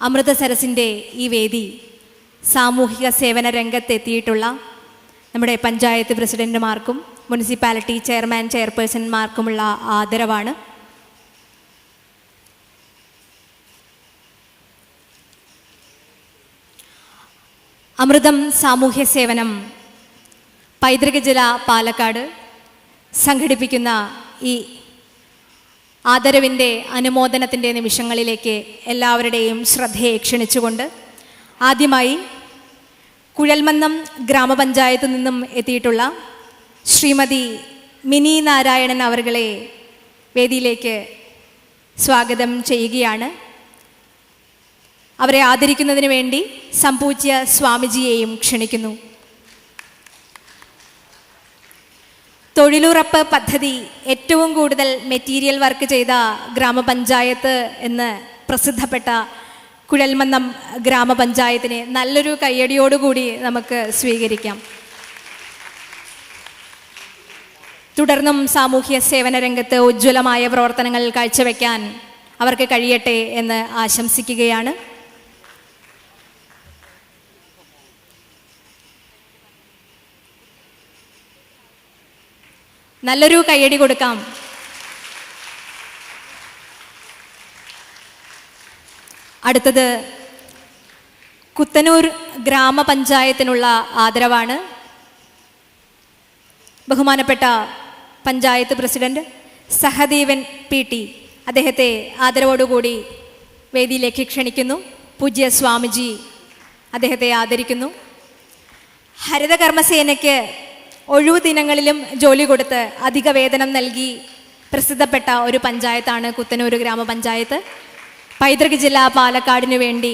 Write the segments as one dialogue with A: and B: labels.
A: അമൃതസരസിന്റെ ഈ വേദി സാമൂഹിക സേവന രംഗത്തെത്തിയിട്ടുള്ള നമ്മുടെ പഞ്ചായത്ത് പ്രസിഡന്റുമാർക്കും മുനിസിപ്പാലിറ്റി ചെയർമാൻ ചെയർപേഴ്സൺമാർക്കുമുള്ള ആദരവാണ്. അമൃതം സാമൂഹ്യ സേവനം പൈതൃക ജില്ല പാലക്കാട് സംഘടിപ്പിക്കുന്ന ഈ ആദരവിന്റെ അനുമോദനത്തിന്റെ നിമിഷങ്ങളിലേക്ക് എല്ലാവരുടെയും ശ്രദ്ധയെ ക്ഷണിച്ചുകൊണ്ട് ആദ്യമായി കുഴൽമന്നം ഗ്രാമപഞ്ചായത്ത് നിന്നും എത്തിയിട്ടുള്ള ശ്രീമതി മിനി നാരായണൻ അവരുകളെ വേദിയിലേക്ക് സ്വാഗതം ചെയ്യുകയാണ്. അവരെ ആദരിക്കുന്നതിന് വേണ്ടി സംപൂജ്യ സ്വാമിജിയെയും ക്ഷണിക്കുന്നു. തൊഴിലുറപ്പ് പദ്ധതി ഏറ്റവും കൂടുതൽ മെറ്റീരിയൽ വർക്ക് ചെയ്ത ഗ്രാമപഞ്ചായത്ത് എന്ന് പ്രസിദ്ധപ്പെട്ട കുഴൽമന്നം ഗ്രാമപഞ്ചായത്തിനെ നല്ലൊരു കയ്യടിയോടുകൂടി നമുക്ക് സ്വീകരിക്കാം. തുടർന്നും സാമൂഹ്യ സേവന രംഗത്ത് ഉജ്ജ്വലമായ പ്രവർത്തനങ്ങൾ കാഴ്ചവെക്കാൻ അവർക്ക് കഴിയട്ടെ എന്ന് ആശംസിക്കുകയാണ്. നല്ലൊരു കയ്യടി കൊടുക്കാം. അടുത്തത് കുത്തനൂർ ഗ്രാമപഞ്ചായത്തിനുള്ള ആദരവാണ് ബഹുമാനപ്പെട്ട panchayat president Sahadevan P T. അദ്ദേഹത്തെ ആദരവോടുകൂടി വേദിയിലേക്ക് ക്ഷണിക്കുന്നു. പൂജ്യ സ്വാമിജി അദ്ദേഹത്തെ ആദരിക്കുന്നു. ഹരിതകർമ്മസേനയ്ക്ക് ഒഴിവു ദിനങ്ങളിലും ജോലി കൊടുത്ത് അധിക വേതനം നൽകി പ്രസിദ്ധപ്പെട്ട ഒരു പഞ്ചായത്താണ് കുത്തനൂർ ഗ്രാമപഞ്ചായത്ത്. പൈതൃക ജില്ല പാലക്കാടിനു വേണ്ടി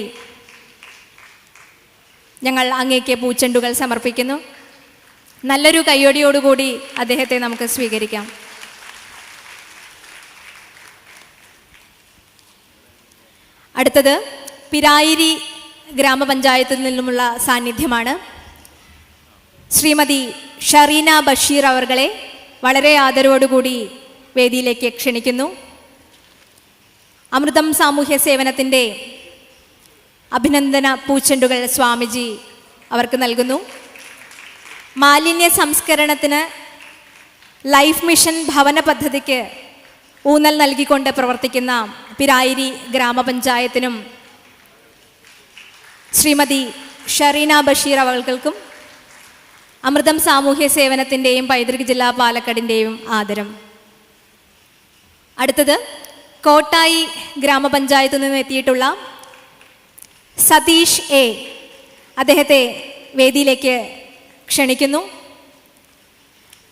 A: ഞങ്ങൾ അങ്ങേക്ക് പൂച്ചെണ്ടുകൾ സമർപ്പിക്കുന്നു. നല്ലൊരു കയ്യോടിയോടുകൂടി അദ്ദേഹത്തെ നമുക്ക് സ്വീകരിക്കാം. അടുത്തത് പിരായിരി ഗ്രാമപഞ്ചായത്തിൽ നിന്നുമുള്ള സാന്നിധ്യമാണ്. ശ്രീമതി ഷറീന ബഷീർ അവർകളെ വളരെ ആദരവോടുകൂടി വേദിയിലേക്ക് ക്ഷണിക്കുന്നു. അമൃതം സാമൂഹ്യ സേവനത്തിന്റെ അഭിനന്ദന പൂച്ചെണ്ടുകൾ സ്വാമിജി അവർക്ക് നൽകുന്നു. മാലിന്യ സംസ്കരണത്തിന് ലൈഫ് മിഷൻ ഭവന പദ്ധതിക്ക് ഊന്നൽ നൽകിക്കൊണ്ട് പ്രവർത്തിക്കുന്ന പിരായിരി ഗ്രാമപഞ്ചായത്തിനും ശ്രീമതി ഷറീന ബഷീർ അവൾക്കും അമൃതം സാമൂഹ്യ സേവനത്തിന്റെയും പൈതൃക ജില്ലാ പാലക്കാടിന്റെയും ആദരം. അടുത്തത് കോട്ടായി ഗ്രാമപഞ്ചായത്തിൽ നിന്ന് എത്തിയിട്ടുള്ള സതീഷ് എ. അദ്ദേഹത്തെ വേദിയിലേക്ക് ക്ഷണിക്കുന്നു.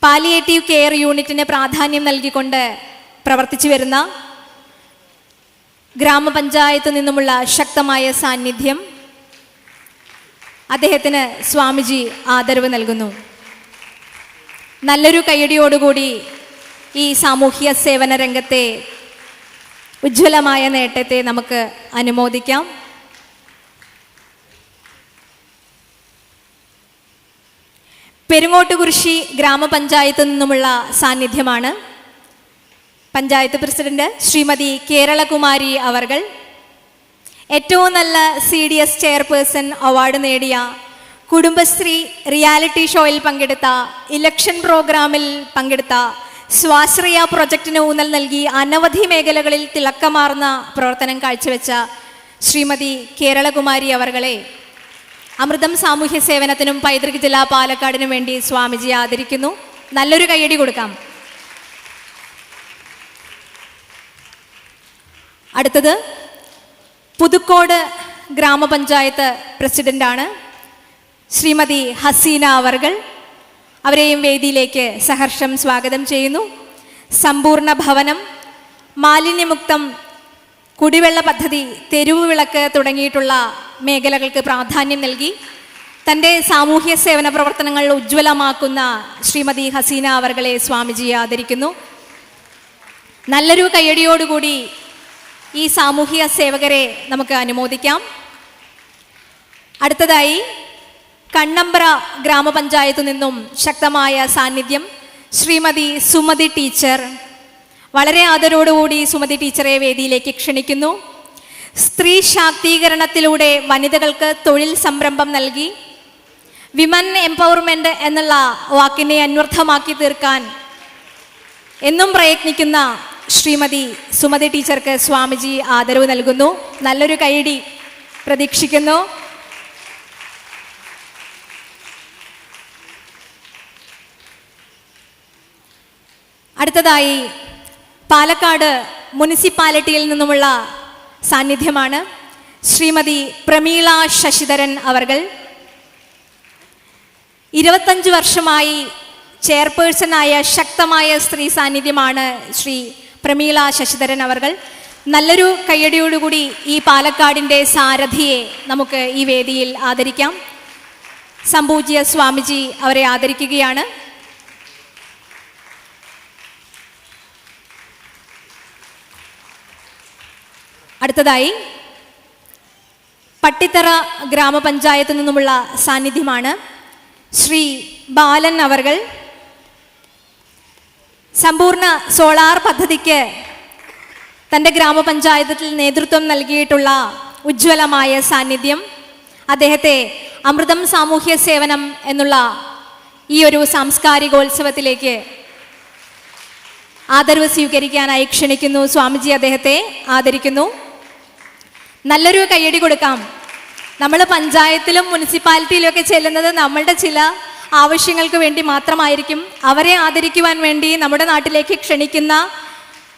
A: പാലിയേറ്റീവ് കെയർ യൂണിറ്റിന് പ്രാധാന്യം നൽകിക്കൊണ്ട് പ്രവർത്തിച്ചു വരുന്ന ഗ്രാമപഞ്ചായത്ത് നിന്നുമുള്ള ശക്തമായ സാന്നിധ്യം. അദ്ദേഹത്തിന് സ്വാമിജി ആദരവ് നൽകുന്നു. നല്ലൊരു കയ്യടിയോടുകൂടി ഈ സാമൂഹ്യ സേവന രംഗത്തെ ഉജ്ജ്വലമായ നേട്ടത്തെ നമുക്ക് അനുമോദിക്കാം. പെരുങ്ങോട്ടുകുറിശി ഗ്രാമപഞ്ചായത്ത് നിന്നുമുള്ള സാന്നിധ്യമാണ്. പഞ്ചായത്ത് പ്രസിഡന്റ് ശ്രീമതി കേരളകുമാരി അവർകൾ ഏറ്റവും നല്ല C D S chairperson award നേടിയ കുടുംബശ്രീ റിയാലിറ്റി ഷോയിൽ പങ്കെടുത്ത ഇലക്ഷൻ പ്രോഗ്രാമിൽ പങ്കെടുത്ത സ്വാശ്രയ പ്രൊജക്ടിന് ഊന്നൽ നൽകി അനവധി മേഖലകളിൽ തിളക്കമാർന്ന പ്രവർത്തനം കാഴ്ചവെച്ച ശ്രീമതി കേരളകുമാരി അവർകളെ അമൃതം സാമൂഹ്യ സേവനത്തിനും പൈതൃക ജില്ലാ പാലക്കാടിനും വേണ്ടി സ്വാമിജി ആദരിക്കുന്നു. നല്ലൊരു കൈയടി കൊടുക്കാം. അടുത്തത് പുതുക്കോട് ഗ്രാമപഞ്ചായത്ത് പ്രസിഡന്റാണ് ശ്രീമതി ഹസീന അവർകൾ അവരെയും വേദിയിലേക്ക് സഹർഷം സ്വാഗതം ചെയ്യുന്നു. സമ്പൂർണ ഭവനം മാലിന്യമുക്തം കുടിവെള്ള പദ്ധതി തെരുവ് വിളക്ക് തുടങ്ങിയിട്ടുള്ള മേഖലകൾക്ക് പ്രാധാന്യം നൽകി. തന്റെ സാമൂഹ്യ സേവന പ്രവർത്തനങ്ങൾ ഉജ്ജ്വലമാക്കുന്ന ശ്രീമതി ഹസീന അവർകളെ സ്വാമിജി ആദരിക്കുന്നു. നല്ലൊരു കയ്യടിയോടുകൂടി ഈ സാമൂഹിക സേവകരെ നമുക്ക് അനുമോദിക്കാം. അടുത്തതായി കണ്ണമ്പ്ര ഗ്രാമപഞ്ചായത്തു നിന്നും ശക്തമായ സാന്നിധ്യം. ശ്രീമതി സുമതി ടീച്ചർ വളരെ ആദരോടുകൂടി സുമതി ടീച്ചറെ വേദിയിലേക്ക് ക്ഷണിക്കുന്നു. സ്ത്രീ ശാക്തീകരണത്തിലൂടെ വനിതകൾക്ക് തൊഴിൽ സംരംഭം നൽകി. വിമൻ എംപവർമെന്റ് എന്നുള്ള വാക്കിനെ അന്വർത്ഥമാക്കി തീർക്കാൻ എന്നും പ്രയത്നിക്കുന്ന ശ്രീമതി സുമതി ടീച്ചർക്ക് സ്വാമിജി ആദരവ് നൽകുന്നു. നല്ലൊരു കൈയടി പ്രതീക്ഷിക്കുന്നു. അടുത്തതായി പാലക്കാട് മുനിസിപ്പാലിറ്റിയിൽ നിന്നുമുള്ള സാന്നിധ്യമാണ് ശ്രീമതി പ്രമീള ശശിധരൻ അവർകൾ ഇരുപത്തഞ്ച് വർഷമായി ചെയർപേഴ്സണായ ശക്തമായ സ്ത്രീ സാന്നിധ്യമാണ് ശ്രീ പ്രമീള ശശിധരൻ അവർകൾ നല്ലൊരു കയ്യടിയോടുകൂടി ഈ പാലക്കാടിന്റെ സാരഥിയെ നമുക്ക് ഈ വേദിയിൽ ആദരിക്കാം. സംപൂജ്യ സ്വാമിജി അവരെ ആദരിക്കുകയാണ്. അടുത്തതായി പട്ടിത്തറ ഗ്രാമപഞ്ചായത്തു നിന്നുമുള്ള സാന്നിധ്യമാണ് ശ്രീ ബാലൻ അവർകൾ. സമ്പൂർണ സോളാർ പദ്ധതിക്ക് തന്റെ ഗ്രാമപഞ്ചായത്തിൽ നേതൃത്വം നൽകിയിട്ടുള്ള ഉജ്ജ്വലമായ സാന്നിധ്യം അദ്ദേഹത്തെ അമൃതം സാമൂഹ്യ സേവനം എന്നുള്ള ഈ ഒരു സാംസ്കാരികോത്സവത്തിലേക്ക് ആദരവ് സ്വീകരിക്കാനായി ക്ഷണിക്കുന്നു. സ്വാമിജി അദ്ദേഹത്തെ ആദരിക്കുന്നു. നല്ലൊരു കയ്യടി കൊടുക്കാം. നമ്മൾ പഞ്ചായത്തിലും മുനിസിപ്പാലിറ്റിയിലും ഒക്കെ ചെല്ലുന്നത് നമ്മളുടെ ചില ആവശ്യങ്ങൾക്ക് വേണ്ടി മാത്രമായിരിക്കും അവരെ ആദരിക്കുവാൻ വേണ്ടി നമ്മുടെ നാട്ടിലേക്ക് ക്ഷണിക്കുന്ന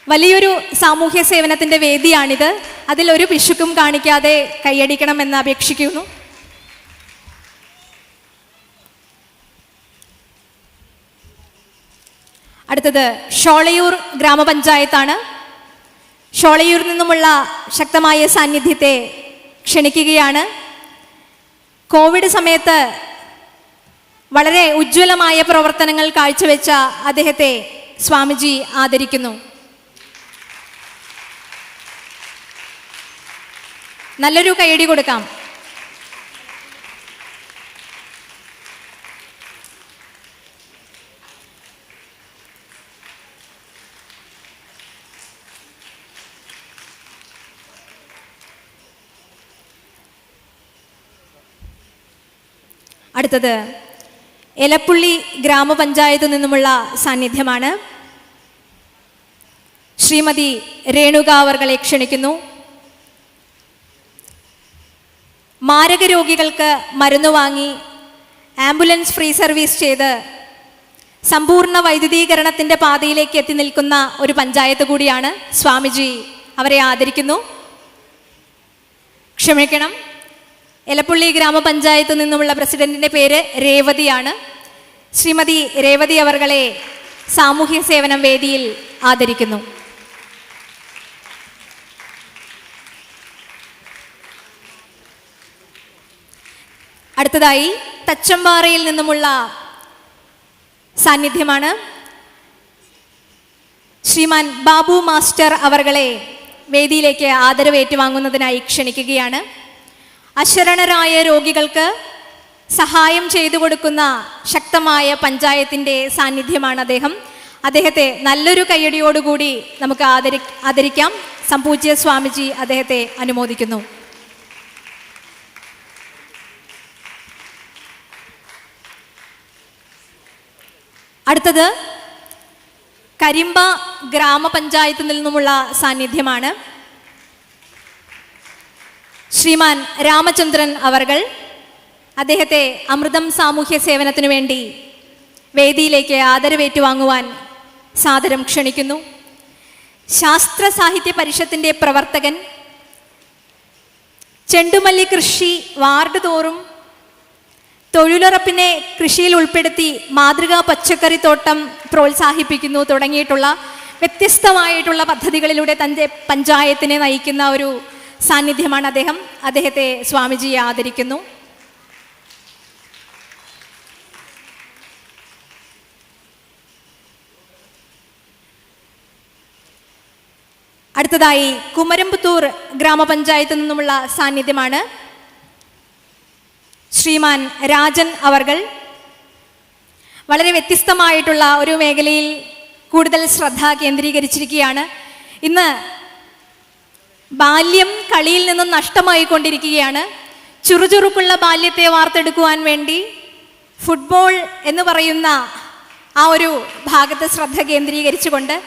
A: വലിയൊരു സാമൂഹ്യ സേവനത്തിന്റെ വേദിയാണിത്. അതിലൊരു പിശുക്കും കാണിക്കാതെ കൈയടിക്കണമെന്ന് അപേക്ഷിക്കുന്നു. അടുത്തത് ഷോളയൂർ ഗ്രാമപഞ്ചായത്താണ്. ഷോളയൂരിൽ നിന്നുമുള്ള ശക്തമായ സാന്നിധ്യത്തെ ക്ഷണിക്കുകയാണ്. കോവിഡ് സമയത്ത് വളരെ ഉജ്ജ്വലമായ പ്രവർത്തനങ്ങൾ കാഴ്ചവെച്ച അദ്ദേഹത്തെ സ്വാമിജി ആദരിക്കുന്നു. നല്ലൊരു കൈയടി കൊടുക്കാം. അടുത്തത് എലപ്പുള്ളി ഗ്രാമപഞ്ചായത്ത് നിന്നുമുള്ള സാന്നിധ്യമാണ്. ശ്രീമതി രേണുക അവർകളെ ക്ഷണിക്കുന്നു. മാരക രോഗികൾക്ക് മരുന്ന് വാങ്ങി ആംബുലൻസ് ഫ്രീ സർവീസ് ചെയ്ത് സമ്പൂർണ വൈദ്യുതീകരണത്തിന്റെ പാതയിലേക്ക് എത്തി നിൽക്കുന്ന ഒരു പഞ്ചായത്ത് കൂടിയാണ് സ്വാമിജി അവരെ ആദരിക്കുന്നു. ക്ഷമിക്കണം. എലപ്പുള്ളി ഗ്രാമപഞ്ചായത്ത് നിന്നുമുള്ള പ്രസിഡന്റിന്റെ പേര് രേവതിയാണ്. ശ്രീമതി രേവതി അവർകളെ സാമൂഹ്യ സേവനം വേദിയിൽ ആദരിക്കുന്നു. അടുത്തതായി തച്ചമ്പാറയിൽ നിന്നുമുള്ള സാന്നിധ്യമാണ് ശ്രീമാൻ ബാബു മാസ്റ്റർ അവർകളെ വേദിയിലേക്ക് ആദരവ് ഏറ്റുവാങ്ങുന്നതിനായി ക്ഷണിക്കുകയാണ്. അശരണരായ രോഗികൾക്ക് സഹായം ചെയ്തു കൊടുക്കുന്ന ശക്തമായ പഞ്ചായത്തിന്റെ സാന്നിധ്യമാണ് അദ്ദേഹം. അദ്ദേഹത്തെ നല്ലൊരു കയ്യടിയോടുകൂടി നമുക്ക് ആദരി ആദരിക്കാം. സംപൂജ്യ സ്വാമിജി അദ്ദേഹത്തെ അനുമോദിക്കുന്നു. അടുത്തത് കരിമ്പ ഗ്രാമപഞ്ചായത്തിൽ നിന്നുമുള്ള സാന്നിധ്യമാണ്. ശ്രീമാൻ രാമചന്ദ്രൻ അവർകൾ അദ്ദേഹത്തെ അമൃതം സാമൂഹ്യ സേവനത്തിനു വേണ്ടി വേദിയിലേക്ക് ആദരവേറ്റുവാങ്ങുവാൻ സാദരം ക്ഷണിക്കുന്നു. ശാസ്ത്ര സാഹിത്യ പരിഷത്തിന്റെ പ്രവർത്തകൻ ചെണ്ടുമല്ലി കൃഷി വാർഡ് തോറും തൊഴിലുറപ്പിനെ കൃഷിയിൽ ഉൾപ്പെടുത്തി മാതൃകാ പച്ചക്കറി തോട്ടം പ്രോത്സാഹിപ്പിക്കുന്നു. തുടങ്ങിയിട്ടുള്ള വ്യത്യസ്തമായിട്ടുള്ള പദ്ധതികളിലൂടെ തന്റെ പഞ്ചായത്തിനെ നയിക്കുന്ന ഒരു സാന്നിധ്യമാണ് അദ്ദേഹം. അദ്ദേഹത്തെ സ്വാമിജിയെ ആദരിക്കുന്നു. അടുത്തതായി കുമരമ്പത്തൂർ ഗ്രാമപഞ്ചായത്തിൽ നിന്നുമുള്ള സാന്നിധ്യമാണ് ശ്രീമാൻ രാജൻ അവർകൾ വളരെ വ്യത്യസ്തമായിട്ടുള്ള ഒരു മേഖലയിൽ കൂടുതൽ ശ്രദ്ധ കേന്ദ്രീകരിച്ചിരിക്കുകയാണ്. ഇന്ന് ബാല്യം കളിയിൽ നിന്നും നഷ്ടമായി കൊണ്ടിരിക്കുകയാണ് ചുറുചുറുക്കുള്ള ബാല്യത്തെ വാർത്തെടുക്കുവാൻ വേണ്ടി ഫുട്ബോൾ എന്ന് പറയുന്ന ആ ഒരു ഭാഗത്ത് ശ്രദ്ധ കേന്ദ്രീകരിച്ചുകൊണ്ട്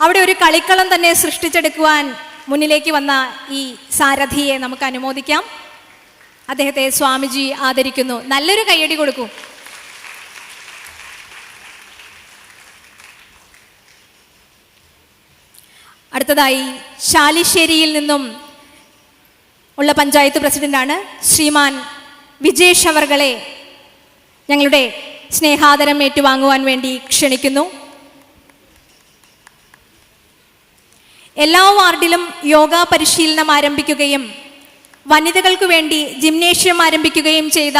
A: അവിടെ ഒരു കളിക്കളം തന്നെ സൃഷ്ടിച്ചെടുക്കുവാൻ മുന്നിലേക്ക് വന്ന ഈ സാരഥിയെ നമുക്ക് അനുമോദിക്കാം. അദ്ദേഹത്തെ സ്വാമിജി ആദരിക്കുന്നു. നല്ലൊരു കൈയടി കൊടുക്കൂ. അടുത്തതായി ശാലിശ്ശേരിയിൽ നിന്നും ഉള്ള പഞ്ചായത്ത് പ്രസിഡന്റാണ് ശ്രീമാൻ വിജേഷ് അവർകളെ ഞങ്ങളുടെ സ്നേഹാദരം ഏറ്റുവാങ്ങുവാൻ വേണ്ടി ക്ഷണിക്കുന്നു. എല്ലാ വാർഡിലും യോഗ പരിശീലനം ആരംഭിക്കുകയും വനിതകൾക്ക് വേണ്ടി ജിംനേഷ്യം ആരംഭിക്കുകയും ചെയ്ത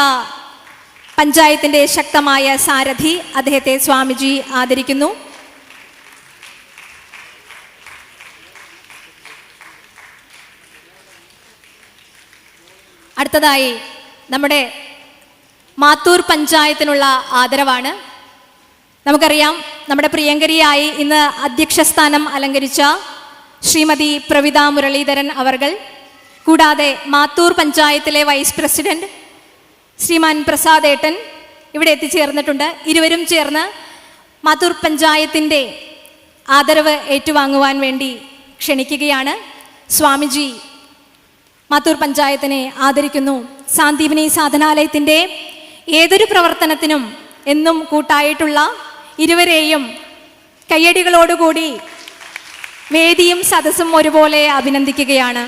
A: പഞ്ചായത്തിന്റെ ശക്തമായ സാരഥി അദ്ദേഹത്തെ സ്വാമിജി ആദരിക്കുന്നു. അടുത്തതായി നമ്മുടെ മാത്തൂർ പഞ്ചായത്തിനുള്ള ആദരവാണ്. നമുക്കറിയാം നമ്മുടെ പ്രിയങ്കരിയായി ഇന്ന് അധ്യക്ഷ സ്ഥാനം അലങ്കരിച്ച ശ്രീമതി പ്രവിത മുരളീധരൻ അവർകൾ കൂടാതെ മാത്തൂർ പഞ്ചായത്തിലെ വൈസ് പ്രസിഡന്റ് ശ്രീമാൻ പ്രസാദ് ഏട്ടൻ ഇവിടെ എത്തിച്ചേർന്നിട്ടുണ്ട്. ഇരുവരും ചേർന്ന് മാത്തൂർ പഞ്ചായത്തിന്റെ ആദരവ് ഏറ്റുവാങ്ങുവാൻ വേണ്ടി ക്ഷണിക്കുകയാണ്. സ്വാമിജി മാത്തൂർ പഞ്ചായത്തിനെ ആദരിക്കുന്നു. സാന്ദീപനി സാധനാലയത്തിന്റെ ഏതൊരു പ്രവർത്തനത്തിനും എന്നും കൂട്ടായിട്ടുള്ള ഇരുവരെയും കയ്യടികളോടുകൂടി വേദിയും സദസ്സും ഒരുപോലെ അഭിനന്ദിക്കുകയാണ്.